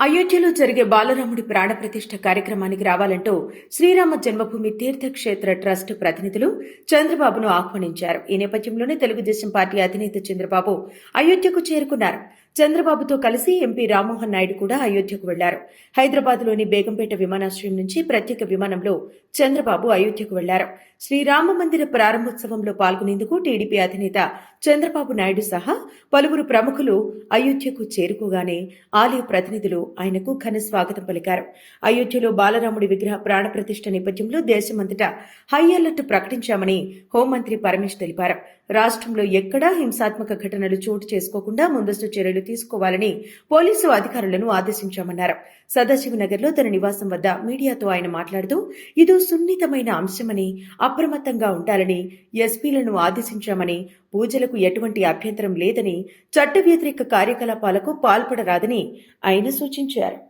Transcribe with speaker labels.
Speaker 1: అయోధ్యలో జరిగే బాలరాముడి ప్రాణప్రతిష్ఠ కార్యక్రమానికి రావాలంటూ శ్రీరామ జన్మభూమి తీర్థక్షేత్ర ట్రస్ట్ ప్రతినిధులు చంద్రబాబును ఆహ్వానించారు. ఈ నేపథ్యంలోనే తెలుగుదేశం పార్టీ అధినేత చంద్రబాబు అయోధ్యకు చేరుకున్నారు. చంద్రబాబుతో కలిసి ఎంపీ రామ్మోహన్ నాయుడు కూడా అయోధ్యకు వెళ్ళారు. హైదరాబాద్లోని బేగంపేట విమానాశ్రయం నుంచి ప్రత్యేక విమానంలో చంద్రబాబు అయోధ్యకు వెళ్ళారు. శ్రీరామ మందిర ప్రారంభోత్సవంలో పాల్గొనేందుకు టీడీపీ అధినేత చంద్రబాబు నాయుడు సహా పలువురు ప్రముఖులు అయోధ్యకు చేరుకోగానే ఆలయ ప్రతినిధులు ఆయనకు ఘన స్వాగతం పలికారు. అయోధ్యలో బాలరాముడి విగ్రహ ప్రాణప్రతిష్ఠ నేపథ్యంలో దేశమంతటా హై అలర్ట్ ప్రకటించామని హోంమంత్రి పరమేష్ తెలిపారు. రాష్ట్రంలో ఎక్కడా హింసాత్మక ఘటనలు చోటు చేసుకోకుండా ముందస్తు చర్యలు తీసుకోవాలని పోలీసు అధికారులను ఆదేశించామన్నారు. సదాశివనగర్లో తన నివాసం వద్ద మీడియాతో ఆయన మాట్లాడుతూ ఇదో సున్నితమైన అంశమని అప్రమత్తంగా ఉండాలని ఎస్పీలను ఆదేశించామని పూజలకు ఎటువంటి అభ్యంతరం లేదని చట్ట వ్యతిరేక కార్యకలాపాలకు పాల్పడరాదని ఆయన సూచించారు.